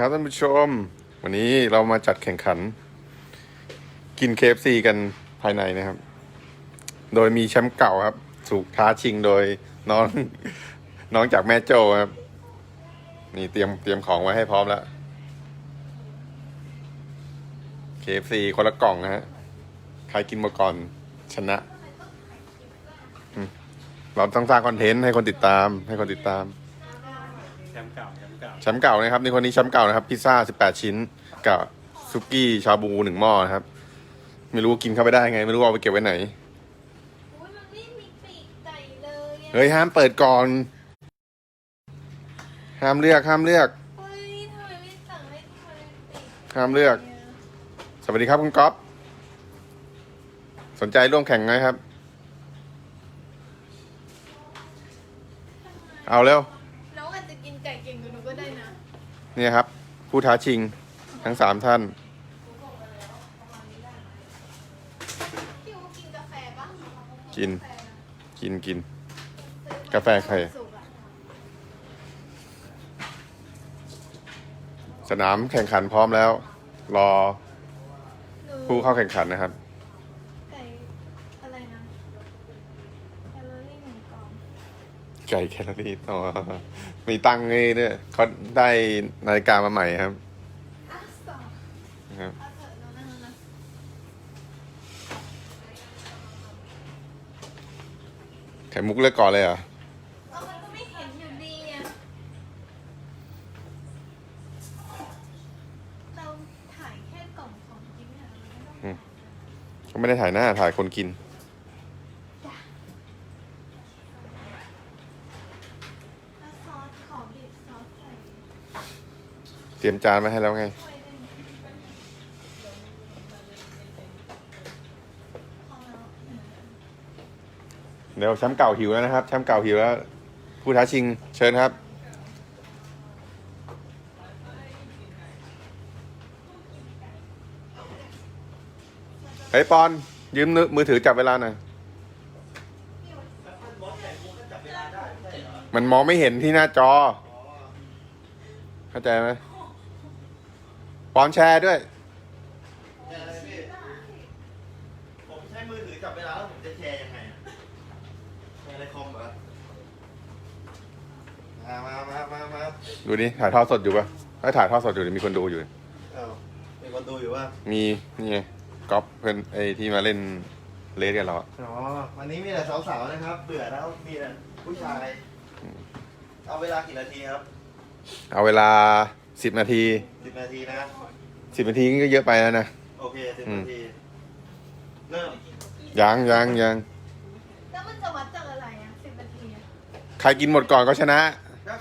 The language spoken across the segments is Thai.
ครับท่านผู้ชม วันนี้เรามาจัดแข่งขัน กินเคฟซีกันภายในนะครับ โดยมีแชมป์เก่าครับ ถูกท้าชิงโดยน้องน้องจากแม่โจ้ครับ นี่เตรียมเตรียมของไว้ให้พร้อมแล้ว KFC คนละกล่องนะฮะใครกินมาก่อนชนะ เราต้องสร้างคอนเทนต์ให้คนติดตาม ให้คนติดตาม แชมป์เก่า ชมป์เก่านะครับนี่คนนี้แชมป์เก่านะครับพิซซ่า18ชิ้นกับซุกี้ชาบูหนึ่งหม้อนะครับ ไม่รู้กินเข้าไปได้ไง ไม่รู้เอาไปเก็บไว้ไหนอุ้ยมันไม่มีปีกไก่เลยอะเฮ้ยห้ามเปิดก่อน ห้ามเลือกห้ามเลือก เฮ้ยทำไมไม่สั่งให้ทำไมปีกห้ามเลือกสวัสดีครับคุณก๊อฟสนใจร่วมแข่งไหมครับ เอาเร็ว เนี่ยครับ ผู้ท้าชิงทั้งสามท่าน กิน กินกิน กาแฟใคร สนามแข่งขันพร้อมแล้ว รอผู้เข้าแข่งขันนะครับ ไก่อะไรนะแคลอรี่หนึ่งกล่อง ไก่แคลอรี่ต่อมีตังค์นี่เนี่ยเขาได้นาฬิกามาใหม่ครับอะสองนะครับ เอาเถอะน้องนั่งนะไข่มุกเลือกก่อนเลยเหรอเอามันก็ไม่เห็นอยู่ดีอะเราถ่ายแค่กล่องของกินเนี่ยเราไม่ต้องก็ไม่ได้ถ่ายหน้าถ่ายคนกิน แล้วซอสขอบีบซอสใส่ เต รียมจานมาให้แล้วไง เดี๋ยวแชมป์เก่าหิวแล้วนะครับแชมป์เก่าหิวแล้ว ผู้ท้าชิงเชิญครับ เฮ้ยปอน ยืมมือถือจับเวลาหน่อย มันมองไม่เห็นที่หน้าจอ เข้าใจไหม ปอนแชร์ด้วยผมใช้มือถือจับเวลาแล้วผมจะแชร์ยังไงอะแชร์ในคอมเหรอมามามามามาดูนี่ถ่ายทอดสดอยู่ปะถ้าถ่ายทอดสดอยู่เดี๋ยวมีคนดูอยู่ เอ้ามีคนดูอยู่ว่ามีนี่ไงก๊อฟเพื่อนไอ้ที่มาเล่นเลสกันเราอะอ๋อวันนี้มีแต่สาวๆนะครับ เบื่อแล้วมีแต่ผู้ชาย เอาเวลากี่นาทีครับ เอาเวลา สิบนาทีสิบนาทีนะสิบนาทีนี่ก็เยอะไปแล้วนะ โอเคสิบอืมนาที เริ่มยังยังยังแล้วมันจะวัดจากอะไรอะสิบนาทีอะใครกินหมดก่อนก็ชนะ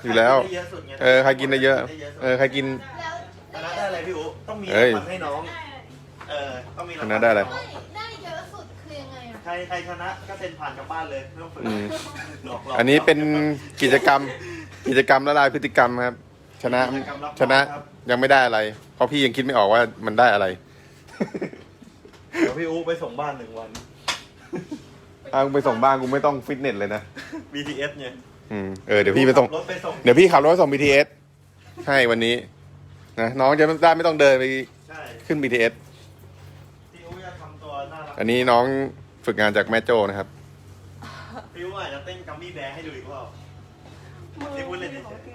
อยู่แล้วใครกินได้เยอะสุดไงเออใครกินได้เยอะ เออใครกิน แล้วชนะได้อะไรพี่อู๋ต้องมีเอ้ยรางวัลให้น้องได้เออต้องมีรางชวัลนะได้อะไร ไม่ได้เยอะสุดคือยังไงอะใครใครชนะก็เซ็นผ่านกลับบ้านเลยไม่ต้องฝึกอืม หลอกๆอันนี้เป็นกิจกรรม กิจกรรมละลายพฤติกรรมครับ ชนะกิจกรรมรับชนะครับยังไม่ได้อะไร เพราะพี่ยังคิดไม่ออกว่ามันได้อะไร เดี๋ยวพี่อู๋ไปส่งบ้านหนึ่งวัน ถ้ากูไปส่งบ้านกูไม่ต้องฟิตเนสเลยนะ BTS ไงอืมเออเดี๋ยวพี่ไปส่งรถไปส่ง เดี๋ยวพี่ขับรถไปส่ง BTS ให้วันนี้นะน้องจะได้ไม่ต้องเดินไปใช่ ขึ้น BTS พี่อู๋จะทำตัวน่ารัก อันนี้น้องฝึกงานจากแม่โจ้นะครับ พี่อู๋อาจจะเต้นกัมมี่แบร์ให้ดูอีกรอบนี่พูดเล่นเฉย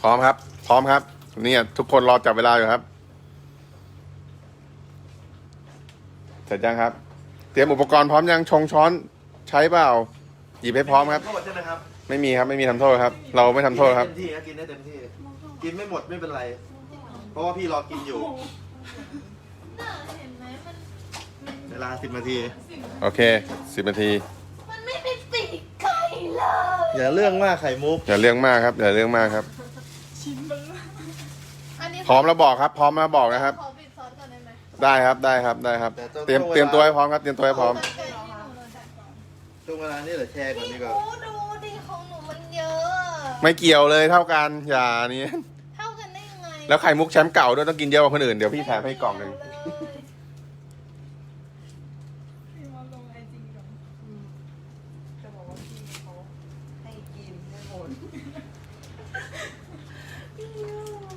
พร้อมครับ พร้อมครับ เนี่ย ทุกคนรอจับเวลาอยู่ครับ เสร็จยังครับ เตรียมอุปกรณ์พร้อมยังชงช้อนใช้เปล่า หยิบให้พร้อมครับ โทษใช่ไหมครับไม่มีครับ ไม่มีทำโทษครับ เราไม่ทำโทษครับ กินได้เต็มที่ครับกินได้เต็มที่ กินไม่หมดไม่เป็นไร เพราะว่าพี่รอกินอยู่น่าเห็นไหมมันเวลาสิบนาที โอเคสิบนาที มันไม่มีปีกไก่เลย อย่าเรื่องมากไข่มุก อย่าเรื่องมากครับ อย่าเรื่องมากครับอันนี้ พร้อมแล้วบอกครับ พร้อมแล้วบอกนะครับ ขอบีบซอสก่อนได้ไหมได้ครับได้ครับได้ครับเตรียมเตรียมตัวให้พร้อมครับเตรียมตัวให้พร้อมไก่ที่หนูเลยช่วงเวลานี้เหลือแชร์ก่อนพี่ดีกว่าอูดูดิของหนูมันเยอะไม่เกี่ยวเลยเท่ากันอย่านี้ เท่ากันได้ยังไงแล้วไข่มุกแชมป์เก่าด้วยต้องกินเยอะกว่าคนอื่นเดี๋ยวพี่แถมให้กล่องหนึ่งเลย พี่มาลงไอจีก่อนจะบอกว่าพี่เขาให้กินให้หมด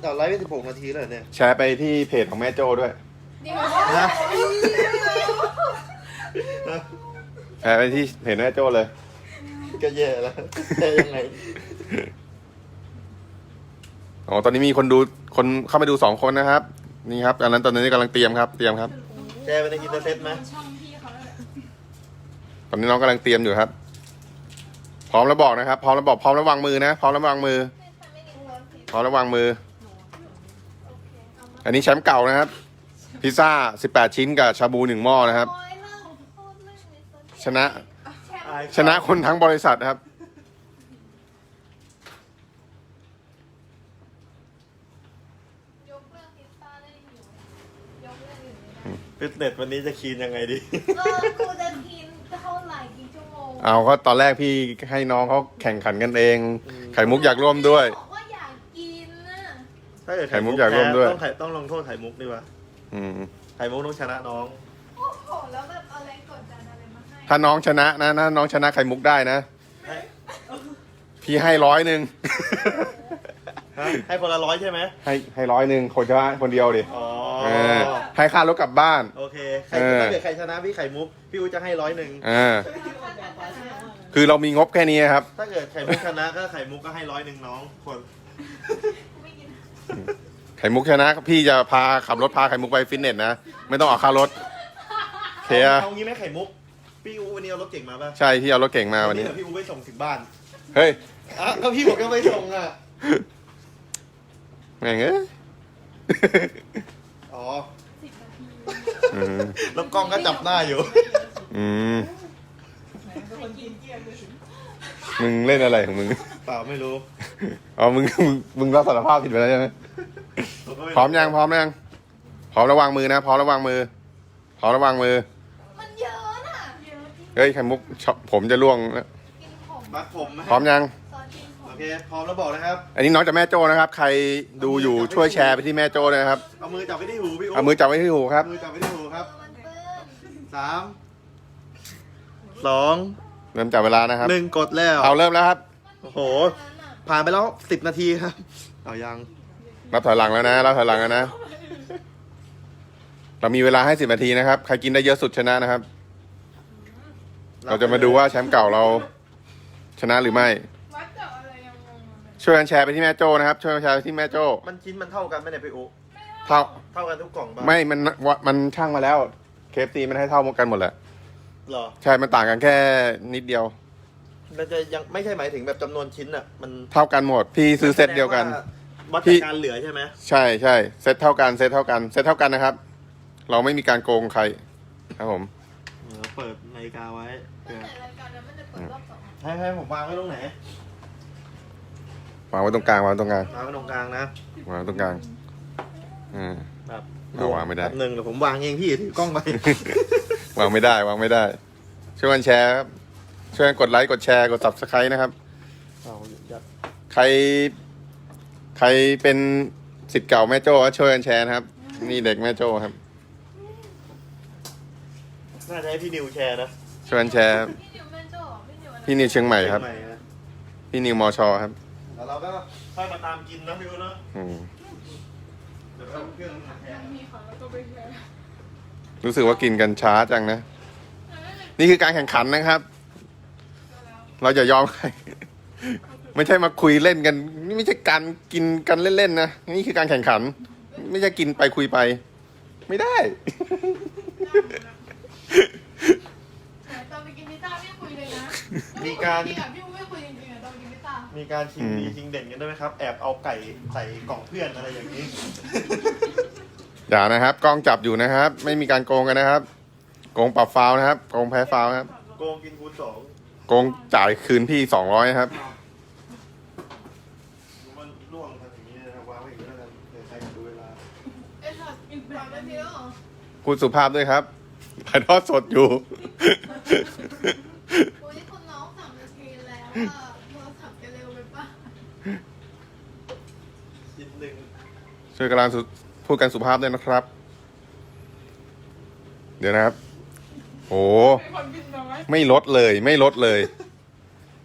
เอาไลฟ์ไปสิบหกนาทีเลยเนี่ย แชร์ไปที่เพจของแม่โจ้ด้วยเดี๋ยวนะแชร์ไปที่เพจแม่โจ้เลย ก็แย่แล้วแย่ยังไง อ๋อ ตอนนี้มีคนดู คนเข้ามาดูสองคนนะครับ นี่ครับ อันนั้นตอนนี้กำลังเตรียมครับ เตรียมครับ แชร์ไปในอินเตอร์เซ็ตไหมช่องพี่เขาแล้วแหละตอนนี้น้องกำลังเตรียมอยู่ครับ พร้อมแล้วบอกนะครับ พร้อมแล้วบอก พร้อมแล้ววางมือนะ พร้อมแล้ววางมือไม่ทำไม่ได้ร้อนผิดพร้อมแล้ววางมือโอเคเอามาอันนี้แชมป์เก่านะครับ พิซซ่า 18 ชิ้นกับชาบูหนึ่งหม้อนะครับโอ้ยเลิกพูดเรื่องนี้สักทีชนะแชมป์อายชนะคนทั้งบริษัทนะครับยกเรื่องพิซซ่าได้อยู่ยกเรื่องอื่นไม่ได้ฟิตเนสวันนี้จะคีนยังไงดี เออกูจะกินเท่าไหร่กี่ชั่วโมงเอาก็ตอนแรกพี่ให้น้องเขาแข่งขันกันเอง ไข่มุกอยากร่วมด้วยบอกว่าอยากกินน่ะ ถ้าเกิดไข่มุกอยากร่วมด้วยต้องไข่ต้องลงโทษไข่มุกดีกว่าอืมไข่มุกต้องชนะน้อง โอ้โห แล้วแบบเอาแรงกดดันอะไรมาให้ถ้าน้องชนะนะถ้าน้องชนะไข่มุกได้นะ ให้พี่ให้ร้อยหนึ่ง ฮะให้คนละร้อยใช่ไหมให้ให้ร้อยหนึ่งคนชนะคนเดียวดิอ๋อเออให้ค่ารถกลับบ้าน โอเคใครเออ ถ้าเกิดใครชนะพี่ไข่มุกพี่อู๋จะให้ร้อยหนึ่งอ่าคือเรามีงบแค่นี้ครับ ถ้าเกิดไข่มุกชนะก็ไข่มุกก็ให้ร้อยหนึ่งน้องคน ไม่กินไข่มุกชนะ พี่จะพาขับรถพาไข่มุกไปฟิตเนสนะ ไม่ต้องออกค่ารถโอเคอะเอางี้ไหมไข่มุก พี่อู๋วันนี้เอารถเก่งมาป่ะใช่พี่เอารถเก่งมาวันนี้ เดี๋ยวพี่อู๋ไปส่งถึงบ้านเฮ้ยอะก็พี่บอกก็ไปส่งอะ แม่งเอ้ย อ๋อสิบนาทีอืมแล้วกล้องก็จับหน้าอยู่ อืมไหนเป็นคนกินเกลียดเลยมึงเล่นอะไรของมึง เปล่าไม่รู้ อ๋อ มึง มึงมึงรับสารภาพผิดไปแล้วใช่ไหมผมก็ไพร้อมยังพร้อมยังพร้อมระวางมือนะพร้อมระวางมือพร้อมระวางมือ มันเยอะน่ะเยอะจริงเฮ้ยไข่มุกชอบผมจะล่วงแล้วกินผมมัดผมไหมพร้อมยัง ซอสกินผมโอเคพร้อมแล้วบอกนะครับ อันนี้น้องจากแม่โจ้นะครับ ใครดูอยู่ช่วยแชร์ไปที่แม่โจ้ด้วยนะครับเอามือจับไว้ที่หูพี่อู๋เอามือจับไว้ที่หูครับ มือจับไว้ที่หูครับเออมันเปื้อนสามสองเริ่มจับเวลานะครับ หนึ่งกดแล้วเอาเริ่มแล้วครับ โอ้โห ผ่านไปแล้วสิบนาทีครับเอายัง นับถอยหลังแล้วนะนับถอยหลังแล้วนะ เรามีเวลาให้สิบนาทีนะครับ ใครกินได้เยอะสุดชนะนะครับ เราจะมาดูว่าแชมป์เก่าเราชนะหรือไม่ วัดเจาะอะไรยังงงเลยช่วยกันแชร์ไปที่แม่โจ้นะครับ ช่วยกันแชร์ไปที่แม่โจ้มันชิ้นมันเท่ากันไหมเนี่ยพี่อูเท่า เท่ากันทุกกล่องป่ะไม่ มันวะมันช่างมาแล้ว เคฟซีมันให้เท่ากันหมดแหละ เหรอใช่ มันต่างกันแค่นิดเดียว มันจะยังไม่ใช่หมายถึงแบบจำนวนชิ้นอะ มันเท่ากันหมด พี่ซื้อเซตเดียวกัน วัดพี่จากการเหลือใช่ไหมใช่ใช่เซตเท่ากันเซตเท่ากันเซตเท่ากันนะครับ เราไม่มีการโกงใครครับผมเดี๋ยวเปิดนาฬิกาไว้ตั้งแต่รายการนั้นมันจะเปิดรอบสองให้ให้ผมวางไว้ตรงไหนวางไว้ตรงกลางวางไว้ตรงกลางวางไว้ตรงกลางนะวางไว้ตรงกลางอ่าแบบเอาวางไม่ได้แป๊บหนึ่งเดี๋ยวผมวางเองพี่ถือกล้องไป วางไม่ได้วางไม่ได้ ช่วยกันแชร์ครับช่วยกันกดไลค์กดแชร์กด subscribe นะครับ เอายัด ใคร ใครเป็นสิทธิ์เก่าแม่โจ้ก็ช่วยกันแชร์นะครับ นี่เด็กแม่โจ้ครับ น่าจะให้พี่นิวแชร์นะช่วยกันแชร์ครับพี่นิวแมนโจ้พี่นิวอะไรพี่นิวเชียงใหม่ครับเชียงใหม่นะพี่นิวมอชอครับแล้วเราก็ค่อยมาตามกินนะพี่อูนะอืมเดี๋ยวเอาเครื่องมาแทยันงมีของแล้วก็ไปแชร์รู้สึกว่ากินกันช้าจังนะ นี่คือการแข่งขันนะครับ เราจะยอมใคร ไม่ใช่มาคุยเล่นกันนี่ไม่ใช่การกินกันเล่นๆนะนี่คือการแข่งขัน ไม่ใช่กินไปคุยไป ไม่ได้แต่ตอนไปกินพิซซ่าไม่คุยเลยนะมีการจริงอะพี่ไม่คุยจริงๆอะตอนกินพิซซ่ามีการชิงอืมดีชิงเด่นกันด้วยไหมครับ แอบเอาไก่ใส่กล่องเพื่อนอะไรอย่างนี้ อย่านะครับ กล้องจับอยู่นะครับ ไม่มีการโกงกันนะครับ โกงปรับฟาวล์นะครับ โกงแพ้ฟาวล์นะครับ โกงกินคูณสอง โกงจ่ายคืนพี่สองร้อยครับ มันล่วงทำอย่างนี้นะครับวางไว้อย่างนี้แล้วกันเดี๋ยวใครจะดูเวลา เอ้ยถอด กินก่อนได้ทีแล้วเหรอพูดสุภาพด้วยครับถ่ายทอดสดอยู่ โอ้ยคุณน้องสามนาทีแล้วอะโทรศัพท์จะเร็วไปปะชิ้นหนึ่งช่วยกำลังสุพูดกันสุภาพด้วยนะครับ เดี๋ยวนะครับ โอ้เป็นคนกินน้อยไม่ลดเลยไม่ลดเลย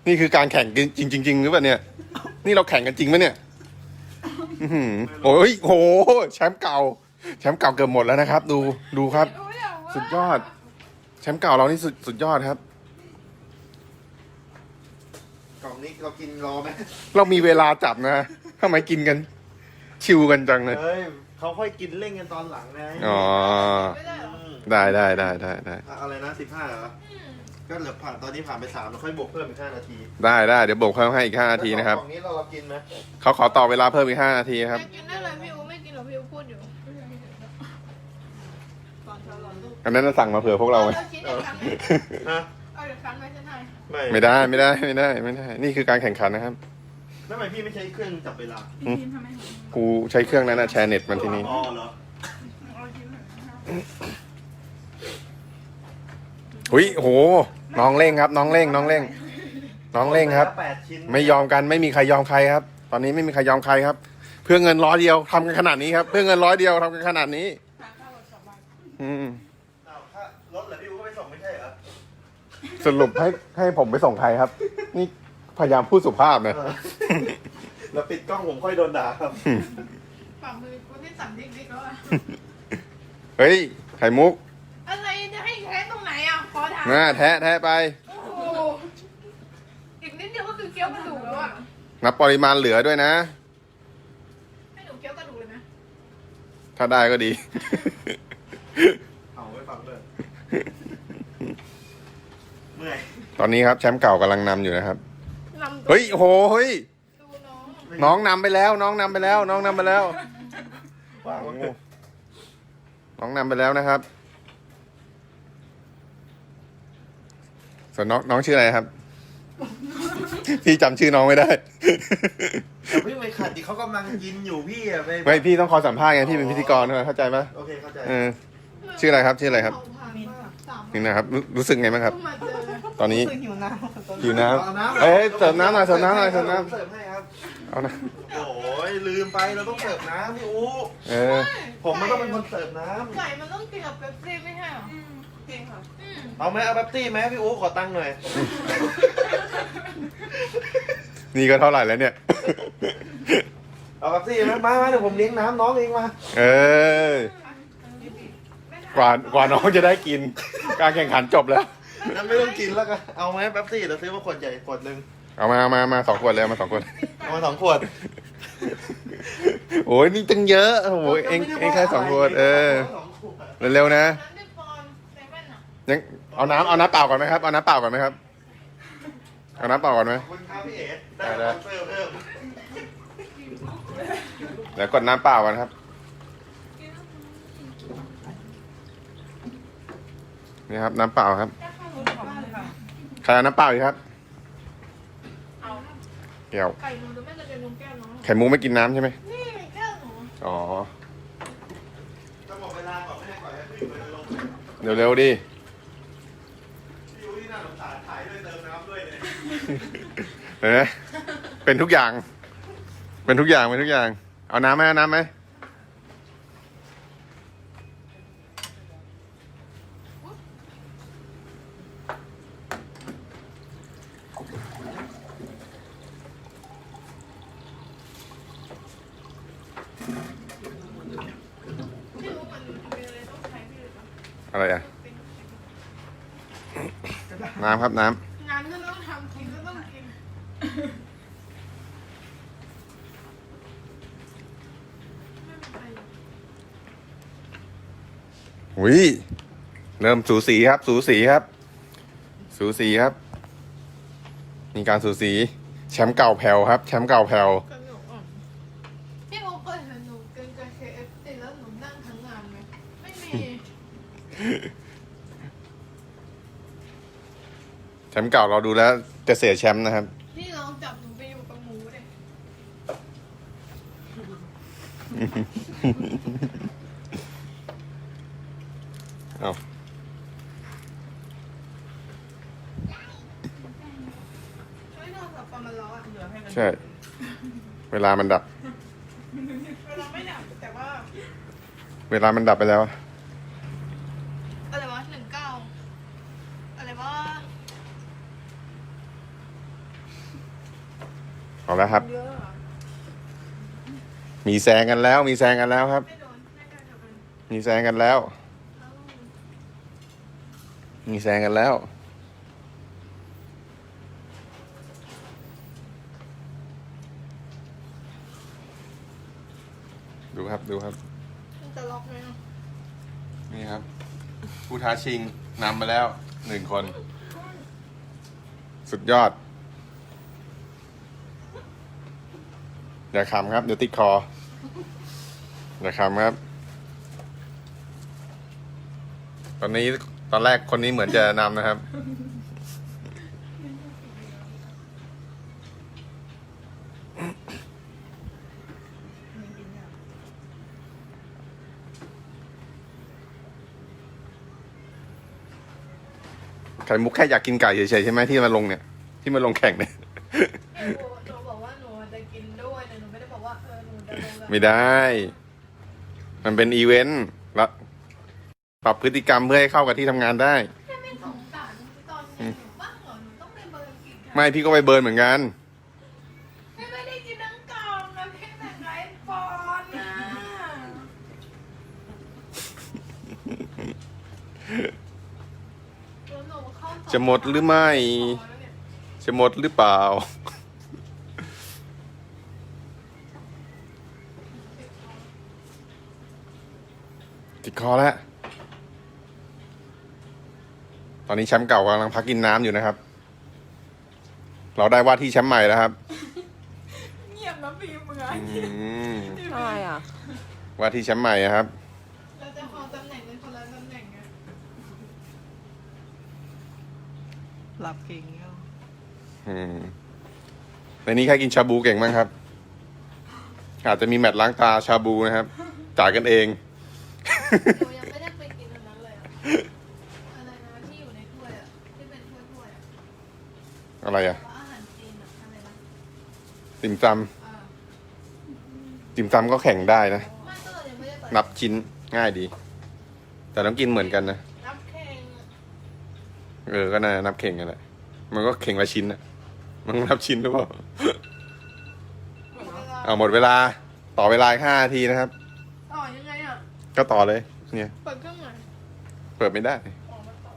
นี่คือการแข่งกันจริงจริงๆหรือเปล่าเนี่ย นี่เราแข่งกันจริงไหมเนี่ย อื้อหือโอ้ยโห แชมป์เก่า แชมป์เก่าเกือบหมดแล้วนะครับ ดูดูครับ สุดยอด แชมป์เก่าเรานี่สุดสุดยอดครับ กล่องนี้เรากินรอไหมเรามีเวลาจับนะทำไมกินกัน ชิวกันจังเลยเฮ้ยเขาค่อยกินเล่นกันตอนหลังไงอ๋อไม่ได้เหรอมได้ได้ได้ได้ได้อะอะไรนะสิบห้าเหรออืมก็เหลือผ่านตอนนี้ผ่านไปสามเราค่อยบวกเพิ่มอีกห้านาทีได้ได้เดี๋ยวบอกเพิ่มให้อีกห้านาทีนะครับกล่องนี้เราเรากินไหมเขาขอต่อเวลาเพิ่มอีกห้านาทีครับไม่กินได้เลยพี่อูไม่กินหรอกพี่อูพูดอยู่ ตอนเช้าร้ อนลูกอันนั้นสั่งมาเผื่อพวกเราไงเอาชิ้นเดียวกันไหมฮะเอาเดี๋ยวคันไว้ฉันให้ไม่ไม่ได้ไม่ได้ไม่ได้ไม่ได้ นี่คือการแข่งขันนะครับทำไมพี่ไม่ใช้เครื่องจับเวลาพี่พิมทำไมหนูกูใช้เครื่องนั้นนะแชร์เน็ตมันที่นี่อ๋อเหรอ เอาชิ้นหน่อยอุ้ยโห น้องเร่งครับ น้องเร่งน้องเร่ง น้องเร่งครับ แปดชิ้นไม่ยอมกันไม่มีใครยอมใครครับ ตอนนี้ไม่มีใครยอมใครครับ เพื่อเงินร้อยเดียวทำกันขนาดนี้ครับ เพื่อเงินร้อยเดียวทำกันขนาดนี้หาข้าวกลับบ้านอืม อ้าวถ้ารถเหรอพี่อูก็ไปส่งไม่ใช่เหรอ สรุปให้ให้ผมไปส่งใครครับ นี่พยายามพูดสุภาพนะเออแล้วปิดกล้องผมค่อยโดนด่าครับ ฝ่ามือกูที่สั่นดิ๊กๆแล้วอะเฮ้ย ไข่มุกอะไรจะให้แท้ตรงไหนอะขอถามมาแทะแทะไป โอ้โหอีกนิดเดียวก็คือเคี้ยวกระดูกแล้วอะนับปริมาณเหลือด้วยนะ ให้หนูเคี้ยวกระดูกเลยไหมถ้าได้ก็ดี เอาไว้ฟังด้วยเมื่อย ตอนนี้ครับแชมป์เก่ากำลังนำอยู่นะครับนำตัวเฮ้ยโหเฮ้ย ดูน้องน้องนำไปแล้ว น้องนำไปแล้ว น้องนำไปแล้ววางไว้น้องนำไปแล้วนะครับ ส่วนน้องน้องชื่ออะไรครับ พี่จำชื่อน้องไม่ได้ แต่พี่ไม่ขัดดิเขากำลังกินอยู่พี่อะไปไม่พี่ต้องคอยสัมภาษณ์ไงพี่เป็นพิธีกรด้วยเข้าใจไหมโอเคเข้าใจ เออชื่ออะไรครับ ชื่ออะไรครับเาผ่า นมาสามนี่นะครับรู้รู้สึกไงบ้างครับเพิ่งมาเจอตอนนี้คือหิวน้ำตอนหิวน้เอาน้ำำเอ้ยเสิร์ฟน้ำหน่อยเสิร์ฟน้ำหน่อยเสิร์ฟน้เสิร์ฟให้ครับำเอานะโอ้ยลืมไปเราต้องเสิร์ฟน้ำพี่อูเออผมมันต้องเป็นคนเสิร์ฟน้ไก่มันต้องกินกับเป๊ปซี่ไม่ใช่เหรออืมจริงค่ะอืมำเอาไหมเอาแป๊บตี้ไหมพี่อูขอตังค์หน่อย นี่ก็เท่าไหร่แล้วเนี่ย เอาแป๊บตี้ไหมมามาเดี๋ยวผมเลี้ยงน้ำน้องเองมา เออ กว่ากว่าน้องจะได้กิน การแข่งขันจบแล้ว งั้นไม่ต้องกินแล้วกันเอาไหมแป๊บตี้เดี๋ยวซื้อมาขวดใหญ่ขวดหนึ่งเอามาเอามามาสองขวดเลยเอามาสองขวด เอามาสองขวดโอ้ยนี่ตั้งเยอะโอ้โหเองเองแค่สองขวดเออสองขวดเร็วๆนะ น้ำดิบปอนเซเว่นอะยังเอาน้ำเอาน้ำเปล่าก่อนไหมครับเอาน้ำเปล่าก่อนไหมครับเอาน้ำเปล่าก่อนไหมขอบคุณครับพี่เอ๋ได้ได้ สปอนเซอร์เพิ่มเดี๋ยวกดน้ำเปล่าก่อนครับ นี่ครับน้ำเปล่าครับขอบคุณค่ะใครเอาน้ำเปล่าอีกครับเอาแก้วไก่หนูจะไม่จะเป็นนมแก้วน้องไข่มุกไม่กินน้ำใช่ไหมนี่แก้วหนูอ๋อจะหมดเวลาก่อนไม่ให้ก่อนให้พี่ไปลงเร็วๆดิพี่อูที่น่าสงสารถ่ายด้วยเติมน้ำด้วยเลยเห็นไหมเป็นทุกอย่าง เป็นทุกอย่าง เป็นทุกอย่าง เอาน้ำไหมเอาน้ำไหมพี่รู้มันเป็น อะไรอะ น้ำครับน้งานก็ต้องทำกินก็ต้องกินำหุยเริ่มสูสีครับ สูสีครับ สูสีครับ มีการสูสี แชมป์เก่าแผ่วครับ แชมป์เก่าแผ่วกันหนูอะพี่โอเคยเห็นหนูเกินกับ KFC แล้วหนูนั่งทั้งงานไหมไม่มี แช มป์เก่าเราดูแล้วจะเสียแชมป์นะครับ พี่ลองจับหนูไปอยู่กับหมูดิเอาช่วยโทรศัพท์ปามันร้อนอะเหลือให้กันใช่ เวลามันดับ เวลาไม่ดับแต่ว่า เวลามันดับไปแล้วอะไรวะหนึ่งเก้าอะไรวะ เอา แล้วครับเยอะอะมีแซงกันแล้ว มีแซงกันแล้วครับไม่โดนไม่กล้าจะเป็นมีแซงกันแล้วเอ้ามีแซงกันแล้วดูครับดูครับมันจะล็อกไหมอะนี่ครับ ผู้ท้าชิงนำมาแล้วหนึ่งคน สุดยอด อย่าขำครับ เดี๋ยวติดคอ อย่าขำครับ ตอนนี้ตอนแรกคนนี้เหมือนจะนำนะครับ ไข่มุกแค่อยากกินไก่เฉยๆใช่ไหมที่มาลงเนี่ย ที่มาลงแข่งเนี่ย กว่าหนูจะกินด้วยแต่หนูไม่ได้บอกว่าเออหนูจะลงแบบไม่ได้ มันเป็นอีเวนต์ละปรับพฤติกรรมเพื่อให้เข้ากับที่ทำงานได้ แค่ไม่สงสารตอนกินหนูบ้างเหรอหนูต้องไปเบิร์นกินค่ะไม่พี่ก็ไปเบิร์นเหมือนกัน ไม่ไม่ได้กินทั้งกล่องนะพี่แต่ไร้ปอนด์นะแล้วหนูเข้าจะหมดหรือไม่ จะหมดหรือเปล่า ติดคอแล้ว ตอนนี้แชมป์เก่ากำลังพักกินน้ำอยู่นะครับ เราได้ว่าที่แชมป์ใหม่แล้วครับ เงียบนะพี่มึงอืมอะไรอะ ว่าที่แชมป์ใหม่อะครับ เราจะขอตำแหน่งเป็นคนละตำแหน่งไงหลับเก่งเงี้ยอืมในนี้ใครกินชาบูเก่งบ้างครับ อาจจะมีแมตช์ล้างตาชาบูนะครับ จ่ายกันเอง หนูยังไม่ได้ไปกินอันนั้นเลยอะอะไรนะที่อยู่ในถ้วยอะที่เป็นถ้วยๆอะอะไรอะว่าอาหารจีนอะอะไรนะติ่มซอ่าำติ่มซำก็แข่งได้นะ ไม่ก็เรายังไม่ได้ไปนับชิ้นง่ายดี แต่ต้องกินเหมือนกันนะ นับแข่งเออ ก็น่านับเข่งกันแหละ มันก็เข่งละชิ้นนะมันนับชิ้นหรือเปล่า หมดเวลาเอาหมดเวลา ต่อเวลาอีกห้านาทีนะครับ ก็ต่อเลย เนี่ย เปิดเครื่องหมายเปิดไม่ได้ ออกมาต่อ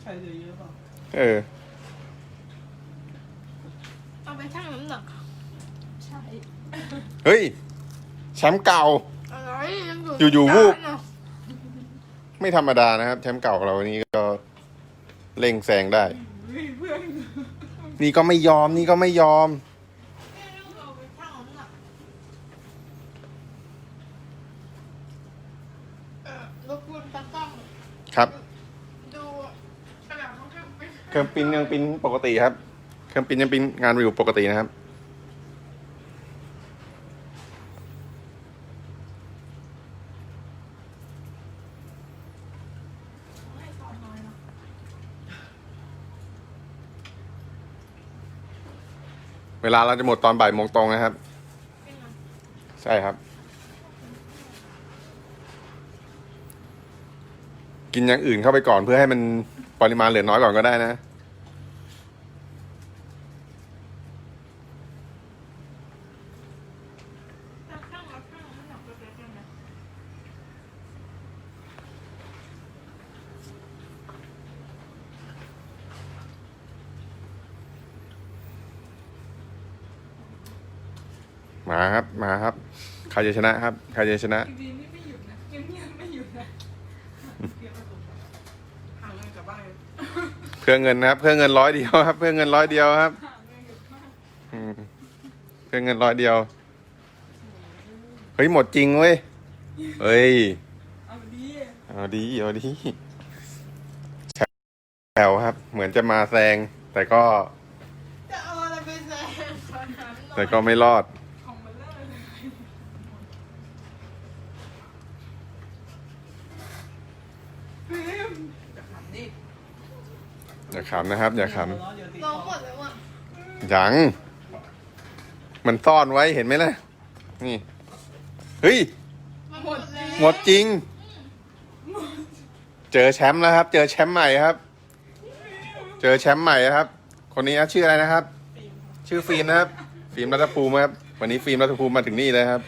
ใครเหลือเยอะเปล่าเออ เอาไปชั่งน้ำหนักใช่เฮ้ย แชมป์เก่า อะไรยังอยู่ๆวูบจานอะไม่ธรรมดานะครับ แชมป์เก่าของเราวันนี้ก็เร่งแซงได้ เฮ้ยเพื่อ นี่ก็ไม่ยอม นี่ก็ไม่ยอม รบกวนตากล้องครับ ดูกระดาษเขาทำเป็นเครื่องปิ้นยังปิ้นปกติครับ เครื่องปิ้นยังปิ้นงานอยู่ปกตินะครับ ให้ตอนน้อยนะ เวลาเราจะหมดตอนบ่ายโมงตรงนะครับ ใช่ครับ กินอย่างอื่นเข้าไปก่อนเพื่อให้มันปริมาณเหลือน้อยก่อนก็ได้นะ แต่ชั่งแล้วชั่งน้ำหนักเล็กๆยังไง มาครับ มาครับ ใครจะชนะครับ ใครจะชนะจริงๆนี่ไม่หยุดนะเงียบๆไม่หยุดนะเงียบประตูห่างเงินกลับบ้านเลยเพื่อเงินนะครับ เพื่อเงินร้อยเดียวครับ เพื่อเงินร้อยเดียวครับห่างเงินกลับบ้านอืมเพื่อเงินร้อยเดียว เฮ้ยหมดจริงเว้ย เฮ้ย เอาดีเอาดีเอาดีแถวครับ เหมือนจะมาแซง แต่ก็จะเอาอะไรไปแซงขนาดนั้นแต่ก็ไม่รอด ของมันเลยพิมอย่าขำดิ อย่า ขำนะครับ อย่าขเดี๋ยวติดร้องคหมอดแล้วอะำยัง มันซ่อนไว้เห็นไหมล่ะ นี่ เฮ้ย มันหมดแล้วหมดจริง เจอแชมป์แล้วครับ เจอแชมป์ใหม่ครับพเจอแชมป์ใหม่นะครับ คนนี้นะชื่ออะไรนะครับ ชื่อฟิล์มนะครับ ฟิล์มรัตภูมิครับ วันนี้ฟิล์มรัตภูมิมาถึงนี่เลยครับ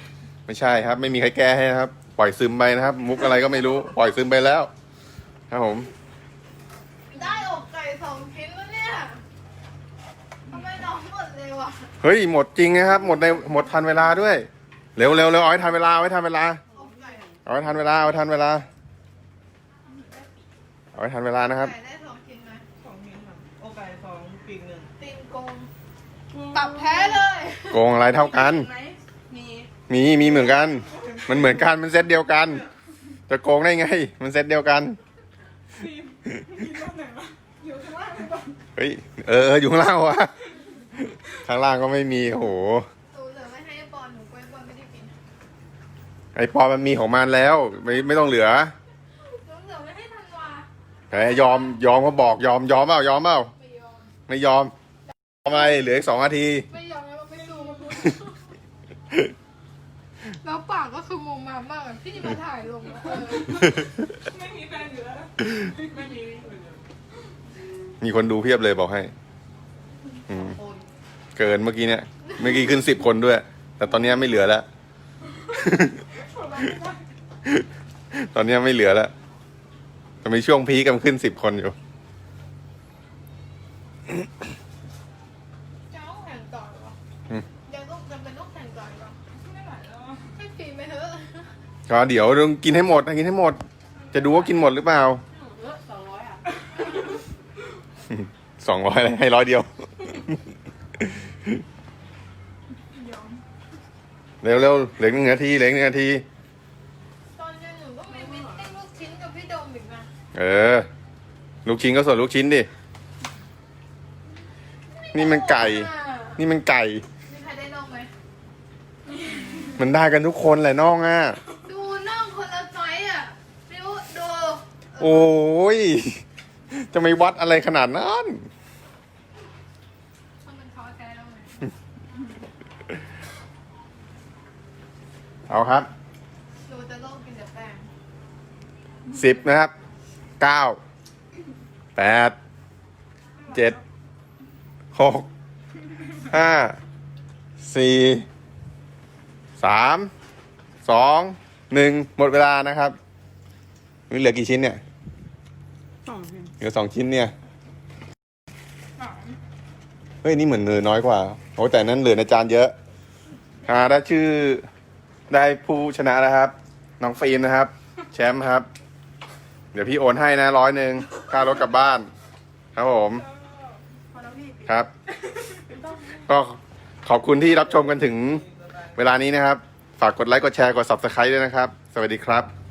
ไม่ใช่ครับ ไม่มีใครแก้ให้นะครับ ปล่อยซึมไปนะครับ มุกอะไรก็ไม่รู้ ปล่อยซึมไปแล้ว ครับผม ได้อกไก่สองชิ้นแล้วเนี่ยทำไมน้องหมดเร็ วอะเฮ้ยหมดจริงนะครับ หมดในหมดทันเวลาด้วย เร็วเร็วเร็วเอาให้ทันเวลาเอาให้ทันเวลาอกไก่เอาให้ทันเวลาเอาให้ทันเวลาเอาให้ทันเวลานะครับ ไก่ได้สองชิ้นไหมสองมิ้นค่ะโอไก่สองปีกหนึ่งตีนโกงปรับแพ้เลยโกงอะไรเท่ากัน ไหมมีมีมีเหมือนกัน มันเหมือนกันมันเซตเดียวกัน จะโกงได้ไง มันเซตเดียวกัน ฟิล์มกินตอนไหนวะอยู่ข้างล่างเลยปะเฮ้ยเออเอออยู่ข้างล่างวะ ข้างล่างก็ไม่มีโอ้โหหนูเหลือไว้ให้ไอ้บอลหนูกลัวไอ้บอลไม่ได้กินไอปอมันมีของมันแล้ว ไม่ไม่ต้องเหลือหนูเหลือไว้ให้ธันวาแหมยอมยอมก็บอกยอมยอมเปล่ายอมเปล่าไม่ยอมไม่ยอมทำไมเหลืออีกสองนาที ไม่ยอมแล้วมันไม่ดูมันพูดแล้วปากก็คือมุมมามมากอะพี่มาถ่ายลงแล้วเออไม่มีแฟนอยู่แล้วไม่มี มีคนดูเพียบเลยบอกให้อืมคน เกินเมื่อกี้เนี่ย เมื่อกี้ขึ้นสิบคนด้วย แต่ตอนเนี้ยไม่เหลือแล้วคนละไม่ได้ตอนเนี้ยไม่เหลือแล้วจะมีช่วงพีคกันขึ้นสิบคนอยู่ จะต้องแข่งก่อนเหรออืม ยังต้องจำเป็นต้องแข่งก่อนเหรอไม่ไหวแล้วอะให้ฟรีไปเถอะก็เดี๋ยวต้องกินให้หมดกินให้หมด จะดูว่ากินหมดหรือเปล่าเออสองร้อยอะ สองร้อยให้ร้อยเดียว ยอม เร็วเร็วเหลือหนึ่งนาทีเหลือหนึ่งนาที ตอนเย็นหนูก็มีมิตติ้งลูกชิ้นกับพี่โดมอีกนะเออ ลูกชิ้นก็ส่วนลูกชิ้นดิ นี่มันไก่ นี่มันไก่ มีใครได้น้องไหม มันได้กันทุกคนแหละน้องอะ ดูน้องคนละไซส์อะริ้วดู โอ้ย จะไม่วัดอะไรขนาดนั้นมันเป็นท้อแท้แล้วไง เอาครับหนูจะโลกกินแต่แป้งสิบนะครับเก้าแปดเจ็ดหกห้าสี่สามสองหนึ่งหมดเวลานะครับนี่เหลือกี่ชิ้นเนี่ยสองชิ้นเหลือสองชิ้นเนี่ยสามเฮ้ยนี่เหมือนเหลือน้อยกว่าโอ้แต่นั้นเหลือในจานเยอะอ่าได้ชื่อ ได้ผู้ชนะนะครับ น้องฟิล์มนะครับ แชมป์ครับ เดี๋ยวพี่โอนให้นะร้อยหนึ่งค่ารถกลับบ้าน ครับผมครับ ก็ขอบคุณที่รับชมกันถึงเวลานี้นะครับ ฝากกดไลค์กดแชร์กด subscribe ด้วยนะครับ สวัสดีครับ